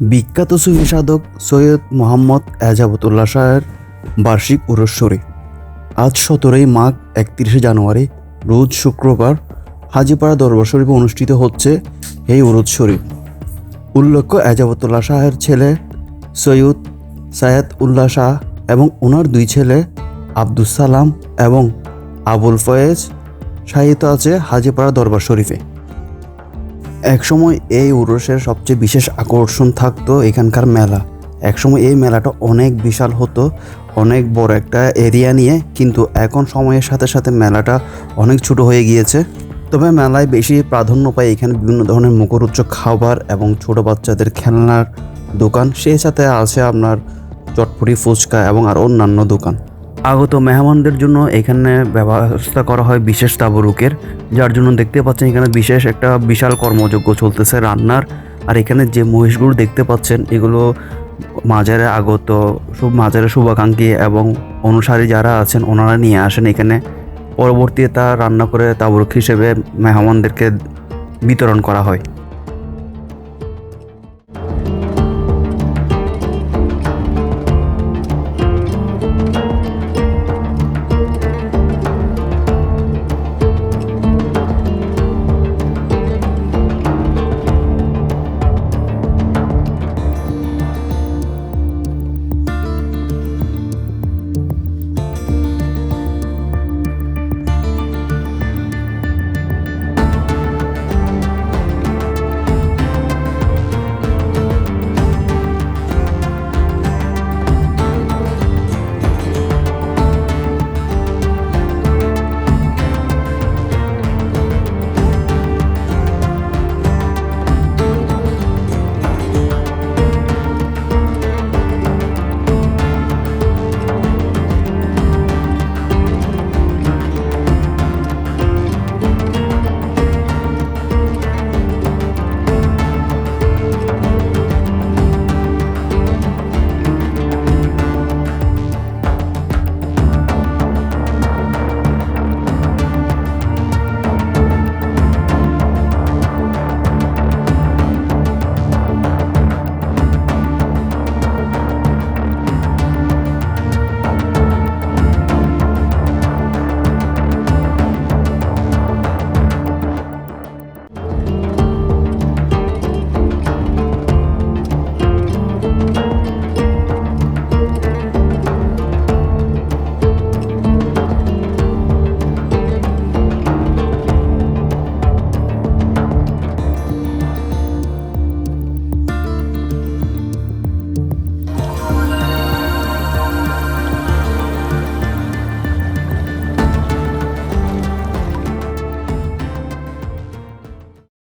বিখ্যাত সুফি সাধক সৈয়দ মোহাম্মদ এজাবতুল্লাহ শাহের বার্ষিক উরস শরীফ আজ সতেরোই মাঘ, একত্রিশে জানুয়ারি, রোজ শুক্রবার হাজিপাড়া দরবার শরীফে অনুষ্ঠিত হচ্ছে এই উরুদ শরীফ উল্লেখ্য, এজাবতুল্লাহ শাহের ছেলে সৈয়দ সায়েদ উল্লাহ শাহ এবং ওনার দুই ছেলে আব্দুস সালাম এবং আবুল ফয়েজ সাহিত্য আছে হাজিপাড়া দরবার শরীফে। একসময় এই উরসের সবচেয়ে বিশেষ আকর্ষণ থাকতো এখানকার মেলা। একসময় এই মেলাটা অনেক বিশাল হতো, অনেক বড় একটা এরিয়া নিয়ে, কিন্তু এখন সময়ের সাথে সাথে মেলাটা অনেক ছোট হয়ে গিয়েছে। তবে মেলায় বেশি প্রাধান্য পায় এখানে বিভিন্ন ধরনের মুখরোচ্চ খাবার এবং ছোট বাচ্চাদের খেলনার দোকান। সেই সাথে আছে আপনার চটপটি ফুচকা এবং আর অন্যান্য দোকান। আগত মেহমানদের জন্য এখানে ব্যবস্থা করা হয় বিশেষ তাবরুকের, যার জন্য দেখতে পাচ্ছেন এখানে বিশেষ একটা বিশাল কর্মযজ্ঞ চলতেছে রান্নার। আর এখানে যে মহিষগুলো দেখতে পাচ্ছেন, এগুলো মাজারে আগত সব মাজারে শুভাকাঙ্ক্ষী এবং অনুসারী যারা আছেন, ওনারা নিয়ে আসেন এখানে। পরবর্তীতে তা রান্না করে তাবরুক হিসেবে মেহমানদেরকে বিতরণ করা হয়।